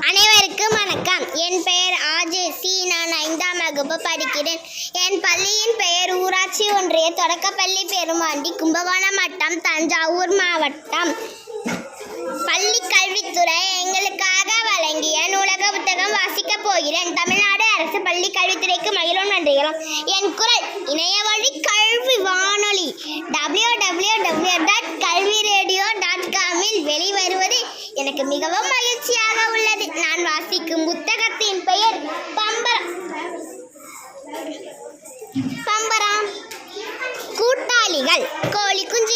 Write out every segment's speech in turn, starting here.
அனைவருக்கும் வணக்கம். என் பெயர் ஆஜே சி நான் ஐந்தாம் வகுப்பு படிக்கிறேன். என் பள்ளியின் பெயர் ஊராட்சி ஒன்றிய தொடக்கப்பள்ளி பெருமாண்டி கும்பகோணம் வட்டம் தஞ்சாவூர் மாவட்டம். பள்ளி கல்வித்துறை எங்களுக்காக வழங்கிய நூலக புத்தகம் வாசிக்கப் போகிறேன். தமிழ்நாடு அரசு பள்ளி கல்வித்துறைக்கு மகிழும் நன்றிகளும். என் குரல் இணைய வழி கல்வி வானொலி. W W W dot Kalvi radio dot காமில் வெளிவருவது எனக்கு மிகவும் வாசிக்கும் புத்தகத்தின் பெயர் பம்பரம் பம்பரம். கூட்டாளிகள் கோழி குஞ்சு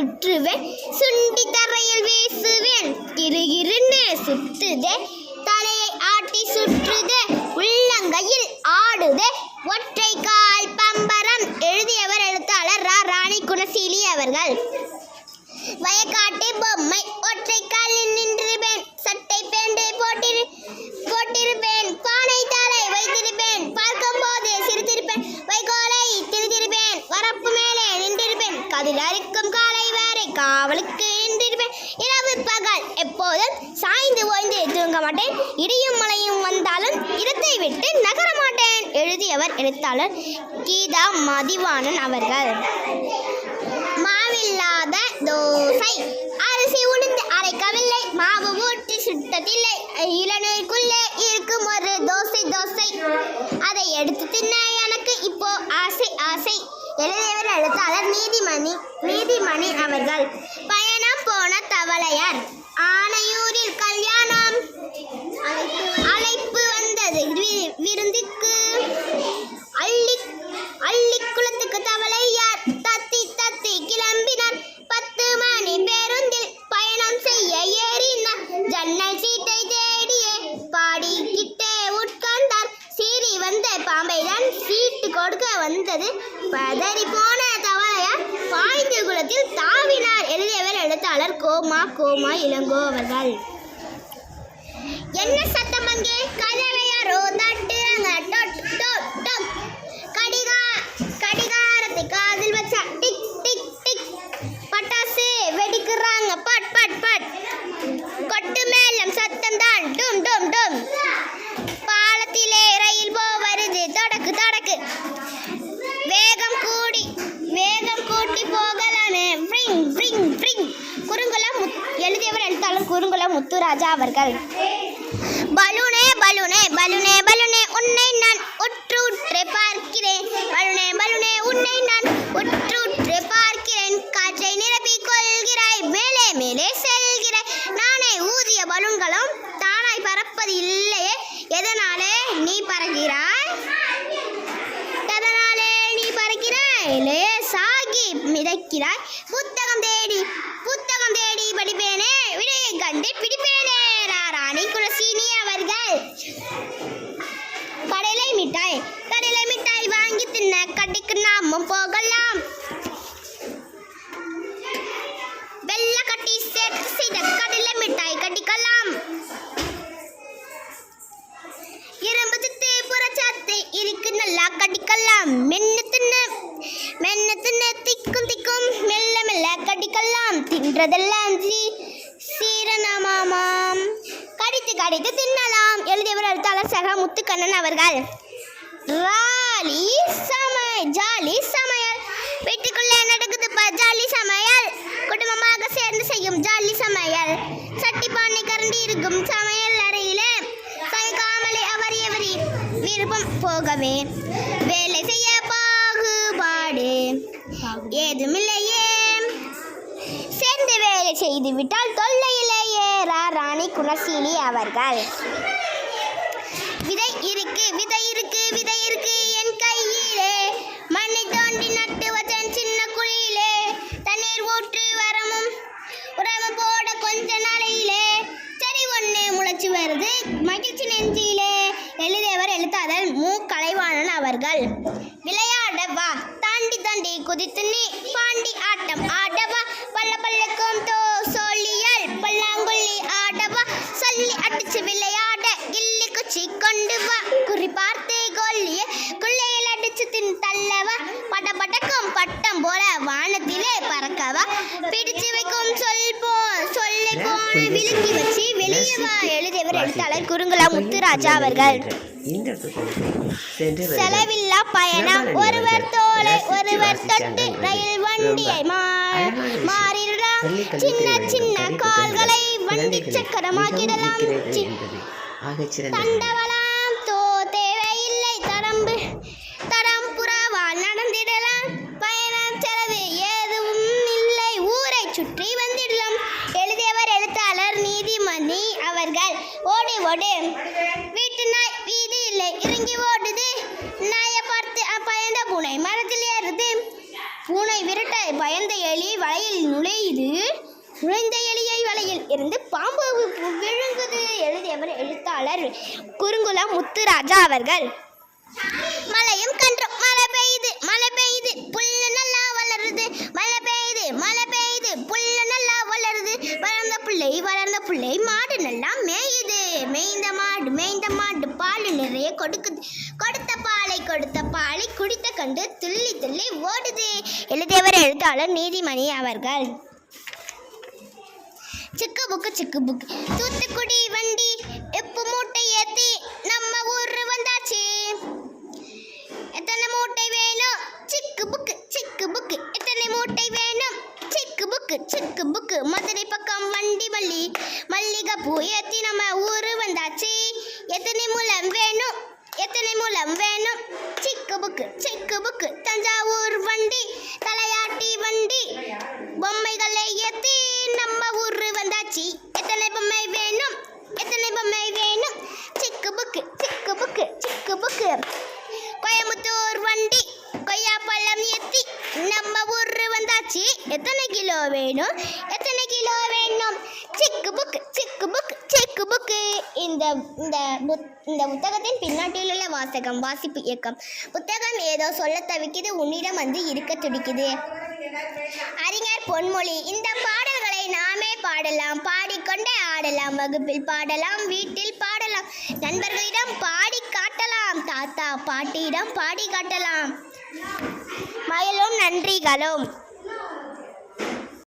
சுற்றுவேன் சுண்டி தரையில் வீசுவேன். கிருகிருன்னு சுற்றுதே தலையை ஆட்டி சுற்றுதே உள்ளங்கையில் ஆடுதே. ஒற்றை கால் பம்பரம் எழுதியவர் எழுத்தாளர் ரா. ராணி குணசீலி அவர்கள். வயக்காட்டு பொம்மை ஒற்றை காலில் நின்றிருப்பேன். சட்டை பேண்டை போட்டிரு போட்டிருப்பேன். பானை தலை வைத்திருப்பேன். பார்க்கும் போது சிரித்திருப்பேன். வைகோலை திருத்திருப்பேன். வரப்பு மேலே நின்றிருப்பேன். கதில் அரிக்கும் காவலுக்கு நின்றிருப்பேன் இரவு பகல் எப்போதும் சாய்ந்து ஓய்ந்து தூங்க மாட்டேன். இடியும் மழையும் வந்தாலும் இடத்தை விட்டு நகர மாட்டேன். எழுதியவர் எழுத்தாளர் கீதா மதிவாணன் அவர்கள். மாவில்லாத தோசை. அரிசி உளுந்து அரைக்கவில்லை. மாவு ஊற்றி சுட்டதில்லை. இளநீருக்குள்ளே இருக்கும் ஒரு தோசை தோசை. அதை எடுத்து தின்ன எனக்கு. இப்போ ஆசை ஆசை. எழுதியவர் எழுத்தாளர் நீதிமணி நீதிமணி அவர்கள். பயணம் போன தவளையார். ஆனையூரில் கல்யாணம். அழைப்பு வந்தது. விருந்துக்கு அள்ளி அள்ளி குளத்துக்கு தவளை பாய்ந்து தாவினார் எழுதியவர் எழுத்தாளர் கோமா கோமா இளங்கோ அவர்கள். என்ன சத்தம் அங்கே? கதவை யாரோ தட்டுறாங்க குறுங்குளம் முத்துராஜா அவர்கள். பலூனே பலூனே பலூனே பலூனே உன்னை நான் உற்று உற்று பார்க்கிறேன். பலூனே பலூனே உன்னை நான் உற்று உற்று பார்க்கிறேன். காற்றை நிரப்பிக் கொள்கிறாய் மேலே மேலே செல்கிறாய். நானே ஊதிய பலூன்களும் தானாய் பறப்பது இல்லையே. எதனாலே நீ பறக்கிறாய்? எதனாலே நீ பறக்கிறாய்? இல்லையே சாகி மிதக்கிறாய். புத்த கடிக்கலாம் தின்றதெல்லாம் சீ சீரணமாமாம். கடித்து கடித்து தின்னலாம். எழுதியவர் எழுத்தாளர் சக முத்துக்கண்ணன் அவர்கள். ராலி சமய ஜாலி சமையல். வீட்டுக்குள்ளே நடக்குது பா ஜாலி சமையல். குடும்பமாக சேர்ந்து செய்யும் ஜாலி சமையல். சட்டி பானை கரண்டி இருக்கும் சமையல் அறையிலே சமைக்காமலே அவர் எவரி விருப்பம் போகவே. வேலை செய்ய பாகுபாடு. ஏதுமில்லையே சேர்ந்து வேலை செய்து விட்டால் தொல்லையிலேயே ராணி குணசீலி அவர்கள். விதை இருக்கு விதை இருக்கு விதை இருக்கு என் பறக்கவா பிடிச்சு வைக்கும் சொல் போ சொல்லை போல விழுக்கி வச்சு வெளியே வா எழுதியவர் எழுத்தாளர் குறுங்குளா முத்துராஜா அவர்கள். செலவில்லா பயணம் ஒருவர் தோலை ஒருவர் தொட்டு ரயில் வண்டியை மாறிடலாம் சின்ன சின்ன. கால்களை வண்டி சக்கரமாக்கிடலாம். மிகவும் சுற்றி வந்திடலாம். எழுதியவர் எழுத்தாளர் நீதிமணி அவர்கள். ஓடி ஓடு. வீட்டு நாய் வீதி இல்லை. இறங்கி ஓடுது. நாயை பார்த்து பயந்த பூனை மரத்தில் ஏறுது. பூனை விரட்ட பயந்த எலி வலையில் நுழையுது. நுழைந்த எலியை வலையில் இருந்து பாம்பு விழுங்குது. எழுதியவர் எழுத்தாளர் குறுங்குளம் முத்துராஜா அவர்கள். மழையும் கன்று மழை பெய்யுது. மழை பெய்யுது. புல் ஓடுது எழுதியவர் எழுத்தாளர் நீதிமணி அவர்கள். சிக்கு புக்கு சிக்கு புக்கு. தூத்துக்குடி வண்டி எப்பு மூட்டை ஏத்தி நம்ம ஊர் வந்தாச்சு? எத்தனை மூட்டை வேணும்? சிக்கு புக்கு சிக்கு புக்கு. எத்தனை மூட்டை வேணும்? சிக்கு புக்கு சிக்கு புக்கு. மதுரை பக்கம் வண்டி மல்லி மல்லிகை பூ ஏத்தி நம்ம ஊர் வந்தாச்சு. எத்தனை முலம் வேணும்? எத்தனை மூலம் வேணும்? சிக்கு புக்கு சிக்கு புக்கு. தஞ்சாவூர் வண்டி தலையாட்டி வண்டி. பொம்மைகளை ஏத்தி நம்ம ஊரு வந்தாச்சு. எத்தனை பொம்மை வேணும்? எத்தனை பொம்மை வேணும்? சிக்கு புக்கு சிக்கு புக்கு சிக்கு புக்கு. கோயம்புத்தூர் வண்டி கொய்யா பழம் ஏத்தி நம்ம ஊரு வந்தாச்சு. எத்தனை கிலோ வேணும்? எத்தனை கிலோ வேணும்? சிக்கு புக்கு சிக்கு புக்கு. புக்கு புக்கு. இந்த இந்த புத்- இந்த புத்தகத்தின் பின்னாட்டில் உள்ள வாசகம் வாசிப்பு இயக்கம். புத்தகம் ஏதோ சொல்ல தவிக்குது உன்னிடம் வந்து இருக்க துடிக்குது. அறிஞர் பொன்மொழி இந்த பாடல்களை நாமே பாடலாம். பாடிக்கொண்டே ஆடலாம். வகுப்பில் பாடலாம் வீட்டில் பாடலாம். நண்பர்களிடம் பாடி காட்டலாம். தாத்தா பாட்டியிடம் பாடி காட்டலாம். மயிலும் நன்றிகளும்.